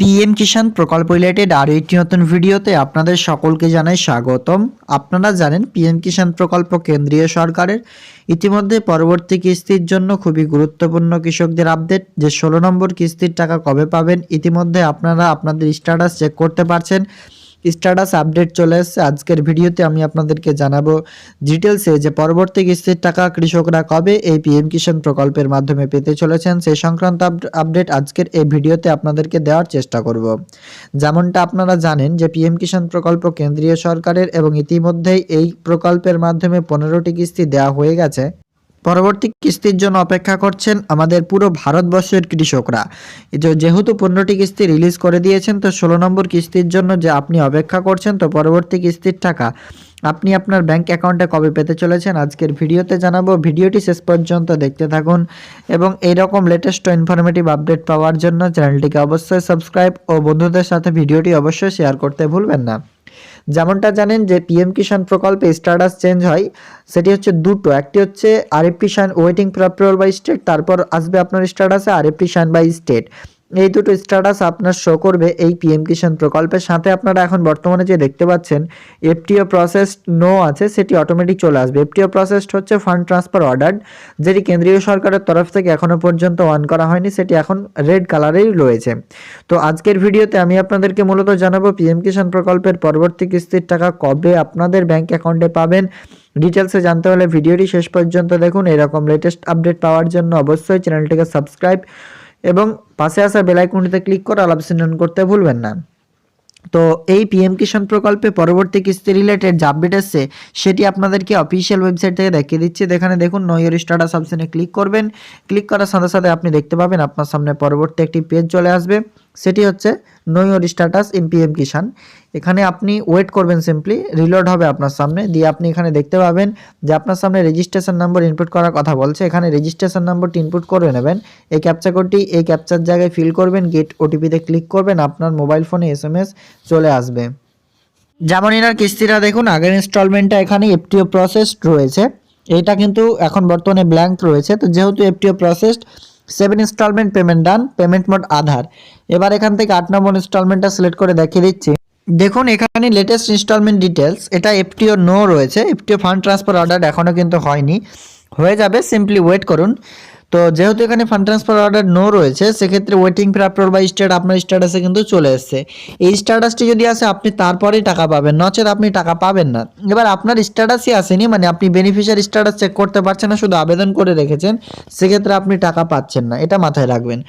PM কিষাণ প্রকল্প related আরও একটি নতুন ভিডিওতে আপনাদের সকলকে জানাই স্বাগতম। আপনারা জানেন পিএম কিষাণ প্রকল্প কেন্দ্রীয় সরকারের ইতিমধ্যে পরবর্তী কিস্তির জন্য খুবই গুরুত্বপূর্ণ কৃষকদের আপডেট যে ষোলো নম্বর কিস্তির টাকা কবে পাবেন, ইতিমধ্যে আপনারা আপনাদের স্ট্যাটাস চেক করতে পারছেন। স্ট্যাটাস আপডেট চলে এসেছে। আজকের ভিডিওতে আমি আপনাদেরকে জানাব ডিটেলসে যে পরবর্তী কিস্তির টাকা কৃষকরা কবে এই পিএম কিষাণ প্রকল্পের মাধ্যমে পেতে চলেছেন, সেই সংক্রান্ত আপ- আপডেট আজকের এই ভিডিওতে আপনাদেরকে দেওয়ার চেষ্টা করব। যেমনটা আপনারা জানেন যে পিএম কিষাণ প্রকল্প কেন্দ্রীয় সরকারের এবং ইতিমধ্যেই এই প্রকল্পের মাধ্যমে পনেরোটি কিস্তি দেওয়া হয়ে গেছে। পরবর্তী কিস্তির জন্য অপেক্ষা করছেন আমাদের পুরো ভারতবর্ষের কৃষকরা। যেহেতু পনেরোটি কিস্তি রিলিজ করে দিয়েছেন, তো ষোলো নম্বর কিস্তির জন্য যে আপনি অপেক্ষা করছেন, তো পরবর্তী কিস্তির টাকা আপনি আপনার ব্যাংক অ্যাকাউন্টে কবে পেতে চলেছেন আজকের ভিডিওতে জানাব। ভিডিওটি শেষ পর্যন্ত দেখতে থাকুন এবং এইরকম লেটেস্ট ইনফরমেটিভ আপডেট পাওয়ার জন্য চ্যানেলটিকে অবশ্যই সাবস্ক্রাইব ও বন্ধুদের সাথে ভিডিওটি অবশ্যই শেয়ার করতে ভুলবেন না। যেমনটা জানেন যে পিএম কিষাণ প্রকল্পে স্ট্যাটাস চেঞ্জ হয়, সেটি হচ্ছে দুটো। একটি হচ্ছে RFP Kisan waiting for by state তারপর আসবে আপনার স্ট্যাটাসে আরএফ শান বাই স্টেট এই দুটো স্ট্যাটাস আপনার শো করবে এই পিএম কিষাণ প্রকল্পের সাথে। আপনারা এখন বর্তমানে যে দেখতে পাচ্ছেন এফটিও প্রসেস নো আছে, সেটি অটোমেটিক চলে আসবে। এফটিও প্রসেসড হচ্ছে ফান্ড ট্রান্সফার অর্ডার যেটি কেন্দ্রীয় সরকারের তরফ থেকে এখনও পর্যন্ত অন করা হয়নি, সেটি এখন রেড কালারেই রয়েছে। তো আজকের ভিডিওতে আমি আপনাদেরকে মূলত জানাব পিএম কিষাণ প্রকল্পের পরবর্তী কিস্তির টাকা কবে আপনাদের ব্যাংক অ্যাকাউন্টে পাবেন। ডিটেলসে জানতে হলে ভিডিওটি শেষ পর্যন্ত দেখুন। এরকম লেটেস্ট আপডেট পাওয়ার জন্য অবশ্যই চ্যানেলটিকে সাবস্ক্রাইব এবং পাশে আসা বেলাইকনটিতে ক্লিক করে আলাপসিন করতে ভুলবেন না। তো এই পিএম কিষাণ প্রকল্পে পরবর্তী কিস্তি রিলেটেড যে আপডেট এসছে সেটি আপনাদেরকে অফিসিয়াল ওয়েবসাইট থেকে দেখিয়ে দিচ্ছি। এখানে দেখুন নয়ের স্টার্টাস অপশনে ক্লিক করবেন। ক্লিক করার সাথে সাথে আপনি দেখতে পাবেন, আপনার সামনে পরবর্তী একটি পেজ চলে আসবে। সেটি হচ্ছে নৈয়র স্ট্যাটাস ইন পিএম কিষাণ এখানে আপনি ওয়েট করবেন সিম্পলি রিলোড হবে আপনার সামনে। দিয়ে আপনি এখানে দেখতে পাবেন যে আপনার সামনে রেজিস্ট্রেশন নাম্বার ইনপুট করার কথা বলছে। এখানে রেজিস্ট্রেশন নাম্বারটি ইনপুট করে নেবেন। এই ক্যাপচা কোডটি এই ক্যাপচার জায়গায় ফিল করবেন গেট ওটিপিতে ক্লিক করবেন। আপনার মোবাইল ফোনে এসএমএস চলে আসবে। যেমন এনার কিস্তিটা দেখুন, আগের ইনস্টলমেন্টটা এখানে এফটিও প্রসেসড রয়েছে। এটা কিন্তু এখন বর্তমানে ব্ল্যাঙ্ক রয়েছে। তো যেহেতু FTO processed seven installment payment done payment mode Aadhaar. এবার এখান থেকে আট নম্বর ইনস্টলমেন্টটা সিলেক্ট করে দেখিয়ে দিচ্ছি। দেখুন, এখানে লেটেস্ট ইনস্টলমেন্ট ডিটেলস এটা এফটিও নো রয়েছে। এফটিও ফান্ড ট্রান্সফার অর্ডার এখনও কিন্তু হয়নি। হয়ে যাবে সিম্পলি ওয়েট করুন। তো যেহেতু এখানে ফান্ড ট্রান্সফার অর্ডার নো রয়েছে, সেক্ষেত্রে waiting for approval by state আপনার স্ট্যাটাসে কিন্তু চলে এসছে। এই স্ট্যাটাসটি যদি আসে, আপনি তারপরেই টাকা পাবেন। নচেত আপনি টাকা পাবেন না। এবার আপনার স্ট্যাটাসই আসেনি মানে আপনি বেনিফিশিয়ারি স্ট্যাটাস চেক করতে পারছেন না, শুধু আবেদন করে রেখেছেন, সেক্ষেত্রে আপনি টাকা পাচ্ছেন না। এটা মাথায় রাখবেন।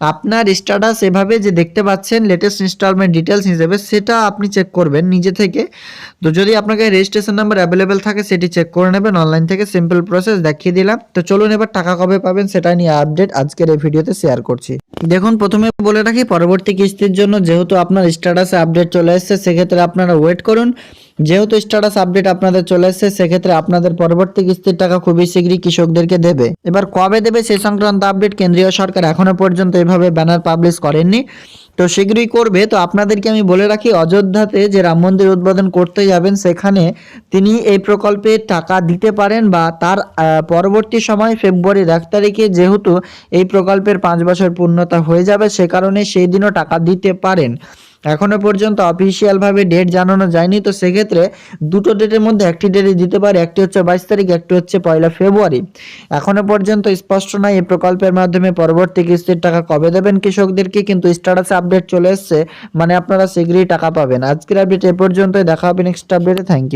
আপনার স্ট্যাটাস এভাবে যে দেখতে পাচ্ছেন লেটেস্ট ইনস্টলমেন্ট ডিটেলস হিসেবে, সেটা আপনি চেক করবেন নিজে থেকে। তো যদি আপনাকে রেজিস্ট্রেশন নাম্বার অ্যাভেলেবেল থাকে, সেটি চেক করে নেবেন। অনলাইন থেকে সিম্পল প্রসেস দেখিয়ে দিলাম। তো চলুন এবার টাকা কবে পাবেন সেটা নিয়ে আপডেট আজকের এই ভিডিওতে শেয়ার করছি। দেখুন, প্রথমে বলে রাখি, পরবর্তী কিস্তির জন্য যেহেতু আপনার স্ট্যাটাসে আপডেট চলে এসেছে, সেক্ষেত্রে আপনারা ওয়েট করুন। যেহেতু স্ট্যাটাস আপডেট আপনাদের চলে এসেছে, সেক্ষেত্রে আপনাদের পরবর্তী কিস্তির টাকা খুবই শীঘ্রই কৃষকদেরকে দেবে। এবার কবে দেবে সেই সংক্রান্ত আপডেট কেন্দ্রীয় সরকার এখনও পর্যন্ত এভাবে ব্যানার পাবলিশ করেননি। তো শীঘ্রই করবে। তো আপনাদেরকে আমি বলে রাখি, অযোধ্যাতে যে রাম মন্দির উদ্বোধন করতে যাবেন, সেখানে তিনি এই প্রকল্পে টাকা দিতে পারেন বা তার পরবর্তী সময় ফেব্রুয়ারির এক তারিখে যেহেতু এই প্রকল্পের পাঁচ বছর পূর্ণতা হয়ে যাবে, সে কারণে সেই দিনও টাকা দিতে পারেন। এখনও পর্যন্ত অফিসিয়াল ভাবে ডেট জানানো যায়নি, তো সেক্ষেত্রে দুটো ডেটের মধ্যে একটি ডেটই দিতে পারে, একটি হচ্ছে বাইশ তারিখ, একটি হচ্ছে পয়লা ফেব্রুয়ারি। এখনও পর্যন্ত স্পষ্ট নয় এই প্রকল্পের মাধ্যমে পরবর্তী কিস্তির টাকা কবে দেবেন কৃষকদেরকে, কিন্তু স্ট্যাটাসে আপডেট চলে এসছে মানে আপনারা শীঘ্রই টাকা পাবেন। আজকের আপডেট এ পর্যন্তই, দেখা হবে নেক্সট আপডেটে থ্যাংক ইউ